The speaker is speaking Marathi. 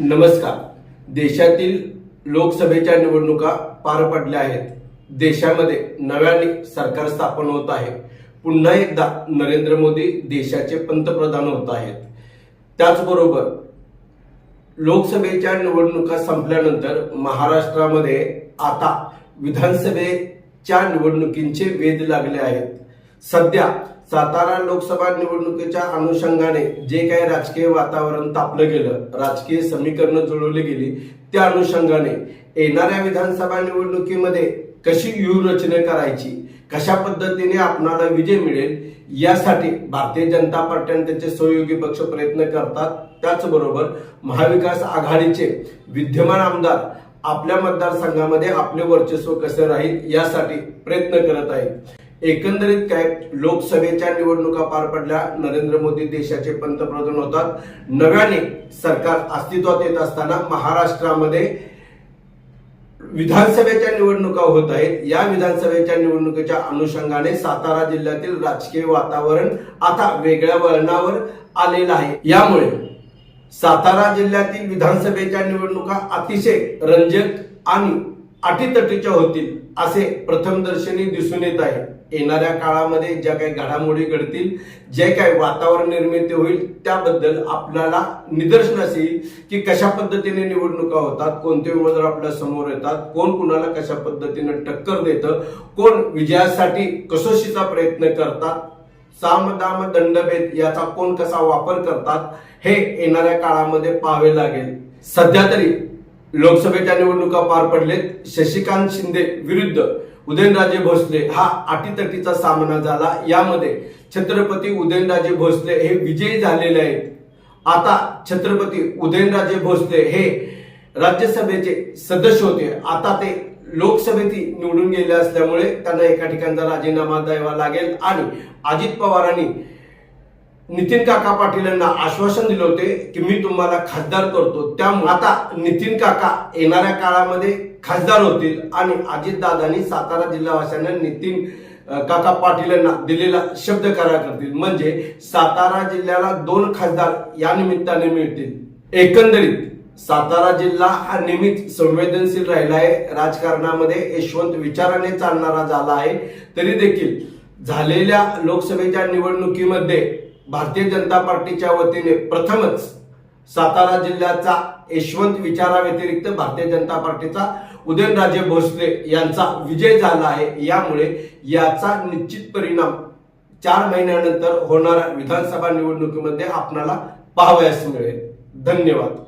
नमस्कार. देशातील लोकसभेच्या निवडणुका पार पडल्या आहेत. देशामध्ये नव्याने सरकार स्थापन होत आहे. पुन्हा एकदा नरेंद्र मोदी देशाचे पंतप्रधान होत आहेत. त्याचबरोबर लोकसभेच्या निवडणुका संपल्यानंतर महाराष्ट्रामध्ये आता विधानसभेच्या निवडणुकींचे वेध लागले आहेत. सध्या सातारा लोकसभा निवडणुकीच्या अनुषंगाने जे काही राजकीय वातावरण तापलं गेलं राजकीय समीकरणं जुळवली गेली त्या अनुषंगाने येणाऱ्या विधानसभा निवडणुकीमध्ये कशी व्यूहरचना करायची कशा पद्धतीने आपणाला विजय मिळेल यासाठी भारतीय जनता पार्टी आणि त्याचे सहयोगी पक्ष प्रयत्न करतात. त्याचबरोबर महाविकास आघाडीचे विद्यमान आमदार आपल्या मतदारसंघामध्ये आपले वर्चस्व कसे राहील यासाठी प्रयत्न करत आहेत. एकंदरीत काय लोकसभेच्या निवडणुका पार पडल्या नरेंद्र मोदी देशाचे पंतप्रधान होतात. नव्याने सरकार अस्तित्वात येत असताना महाराष्ट्रामध्ये विधानसभेच्या निवडणुका होत आहेत. या विधानसभेच्या निवडणुकीच्या अनुषंगाने सातारा जिल्ह्यातील राजकीय वातावरण आता वेगळ्या वळणावर आलेलं आहे. यामुळे सातारा जिल्ह्यातील विधानसभेच्या निवडणुका अतिशय रंजक आणि अटीतटीच्या होतील असे प्रथमदर्शनी दिसून येत आहे. येणाऱ्या काळामध्ये ज्या काही घडामोडी घडतील जे काही वातावरण निर्मिती होईल त्याबद्दल आपल्याला निदर्शनास येईल की कशा पद्धतीने निवडणुका होतात कोणते उमेदवार आपल्यासमोर येतात कोण कुणाला कशा पद्धतीने टक्कर देतं कोण विजयासाठी कसोशीचा प्रयत्न करतात साम दाम दंडभेद याचा कोण कसा वापर करतात हे येणाऱ्या काळामध्ये पाहावे लागेल. सध्या तरी लोकसभेच्या निवडणुका पार पडलेत. शशिकांत शिंदे विरुद्ध उदयनराजे भोसले हा अटीतटीचा सामना झाला. यामध्ये छत्रपती उदयनराजे भोसले हे विजयी झालेले आहेत. आता छत्रपती उदयनराजे भोसले हे राज्यसभेचे सदस्य होते. आता ते लोकसभेत निवडून गेले असल्यामुळे त्यांना एका ठिकाणचा राजीनामा द्यावा लागेल आणि अजित पवारांनी नितीन काका पाटील यांना आश्वासन दिले होते की मी तुम्हाला खासदार करतो. त्यामुळे आता नितीन काका येणाऱ्या काळामध्ये खासदार होतील आणि अजितदादांनी सातारा जिल्हावासियांना नितीन काका पाटील यांना दिलेला शब्द करार करतील. म्हणजे सातारा जिल्ह्याला दोन खासदार या निमित्ताने मिळतील. एकंदरीत सातारा जिल्हा हा नेहमीच संवेदनशील राहिला आहे. राजकारणामध्ये यशवंत विचाराने चालणारा झाला आहे. तरी देखील झालेल्या लोकसभेच्या निवडणुकीमध्ये भारतीय जनता पार्टीच्या वतीने प्रथमच सातारा जिल्ह्याचा यशवंत विचाराव्यतिरिक्त भारतीय जनता पार्टीचा उदयनराजे भोसले यांचा विजय झाला आहे. यामुळे याचा निश्चित परिणाम चार महिन्यानंतर होणाऱ्या विधानसभा निवडणुकीमध्ये आपणाला पाहावयास मिळेल. धन्यवाद.